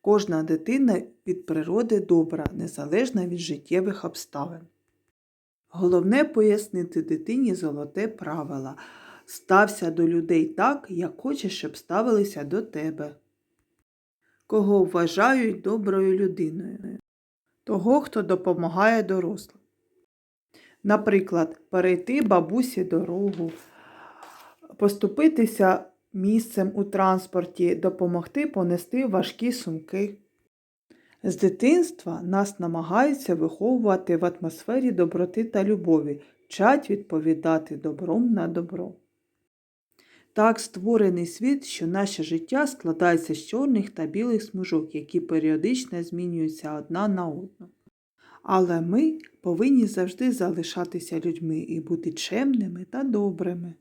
Кожна дитина від природи добра, незалежно від життєвих обставин. Головне пояснити дитині золоте правило. Стався до людей так, як хочеш, щоб ставилися до тебе. Кого вважають доброю людиною? Того, хто допомагає дорослим. Наприклад, перейти бабусі дорогу, поступитися місцем у транспорті, допомогти понести важкі сумки. З дитинства нас намагаються виховувати в атмосфері доброти та любові, вчать відповідати добром на добро. Так створений світ, що наше життя складається з чорних та білих смужок, які періодично змінюються одна на одну. Але ми повинні завжди залишатися людьми і бути чемними та добрими.